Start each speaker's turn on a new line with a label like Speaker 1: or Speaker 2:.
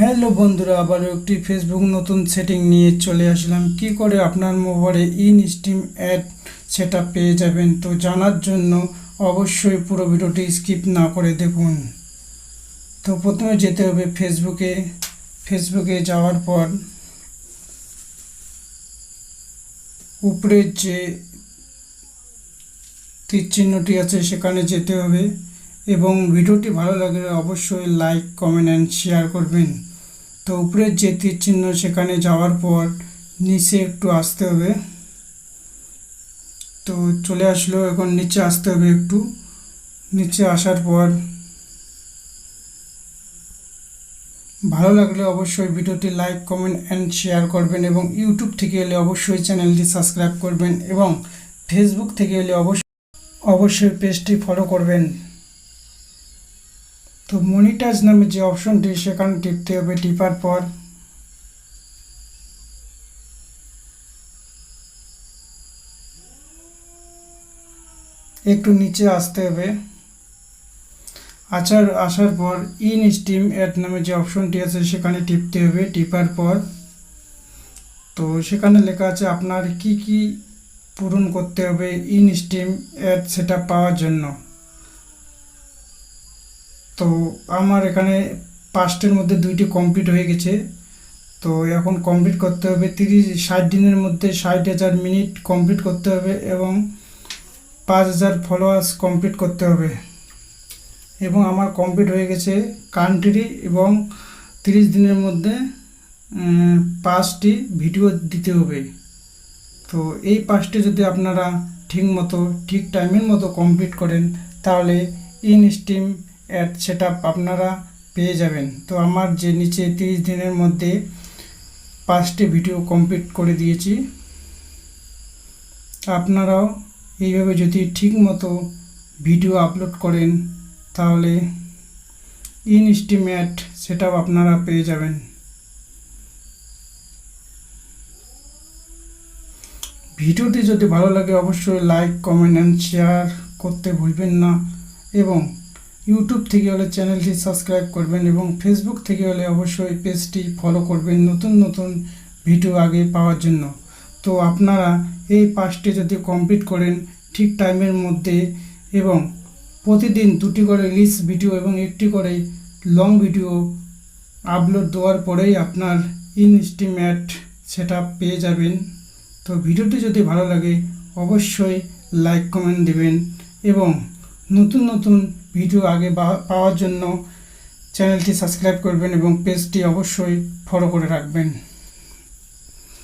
Speaker 1: Hello বন্ধুরা, আবারও একটি ফেসবুক নতুন সেটিং নিয়ে চলে আসলাম। কি করে আপনার মোবাইলে ইন স্টিম অ্যাড সেটা পেয়ে যাবেন তো জানার জন্য অবশ্যই পুরো ভিডিওটি স্কিপ না করে দেখুন। তো প্রথমে যেতে হবে ফেসবুকে ফেসবুকে যাওয়ার পর উপরের যে তীর চিহ্নটি আছে সেখানে যেতে হবে এবং ভিডিওটি ভালো লাগলে অবশ্যই লাইক কমেন্ট অ্যান্ড শেয়ার করবেন। তো উপরের যে তীর চিহ্ন সেখানে যাওয়ার পর নিচে একটু আসতে হবে। তো চলে আসলো, এখন নিচে আসতে হবে একটু। নিচে আসার পর ভালো লাগলে অবশ্যই ভিডিওটি লাইক, কমেন্ট অ্যান্ড শেয়ার করবেন এবং ইউটিউব থেকে এলে অবশ্যই চ্যানেলটি সাবস্ক্রাইব করবেন এবং ফেসবুক থেকে এলে অবশ্যই অবশ্যই পেজটি ফলো করবেন। তো মনিটাইজ নামে যে অপশনটি সেখানে টিপতে হবে টিপার পর। একটু নিচে আসতে হবে। আসার আসার পর ইন স্টিম অ্যাড নামে যে অপশনটি আছে, সেখানে টিপতে হবে টিপার পর। তো সেখানে লেখা আছে, আপনার কি কি পূরণ করতে হবে ইন স্টিম অ্যাড সেটা পাওয়ার জন্য। তো আমার এখানে পাঁচটার মধ্যে দুইটি কমপ্লিট হয়ে গেছে। তো এখন কমপ্লিট করতে হবে তিরিশ, ষাট দিনের মধ্যে ষাট হাজার মিনিট কমপ্লিট করতে হবে এবং পাঁচ হাজার ফলোয়ার্স কমপ্লিট করতে হবে। এবং আমার কমপ্লিট হয়ে গেছে কান্ট্রি এবং তিরিশ দিনের মধ্যে পাঁচটি ভিডিও দিতে হবে। তো এই পাঁচটি যদি আপনারা ঠিক মতো ঠিক টাইমের মতো কমপ্লিট করেন, তাহলে ইন স্টিম অ্যাড সেট আপনারা পেয়ে যাবেন। তো আমার যে নিচে তিরিশ দিনের মধ্যে পাঁচটি ভিডিও কমপ্লিট করে দিয়েছি। আপনারাও এইভাবে যদি ঠিক মতো ভিডিও আপলোড করেন, তাহলে ইন স্টিমেট সেটা আপনারা পেয়ে যাবেন। ভিডিওটি যদি ভালো লাগে, অবশ্যই লাইক কমেন্ট অ্যান্ড শেয়ার করতে ভুলবেন না। এবং ইউটিউব থেকে হলে চ্যানেলটি সাবস্ক্রাইব করবেন এবং ফেসবুক থেকে হলে অবশ্যই পেজটি ফলো করবেন নতুন নতুন ভিডিও আগে পাওয়ার জন্য। তো আপনারা এই পাঁচটি যদি কমপ্লিট করেন, ঠিক টাইমের মধ্যে এবং প্রতিদিন দুটি করে রিলস ভিডিও এবং একটি করে লং ভিডিও আপলোড দেওয়ার পরেই আপনার ইনস্টিমেট সেটা পেয়ে যাবেন। তো ভিডিওটি যদি ভালো লাগে, অবশ্যই লাইক কমেন্ট দেবেন এবং নতুন নতুন ভিডিও আগে পাওয়ার জন্য চ্যানেলটি সাবস্ক্রাইব করবেন এবং পেজটি অবশ্যই ফলো করে রাখবেন।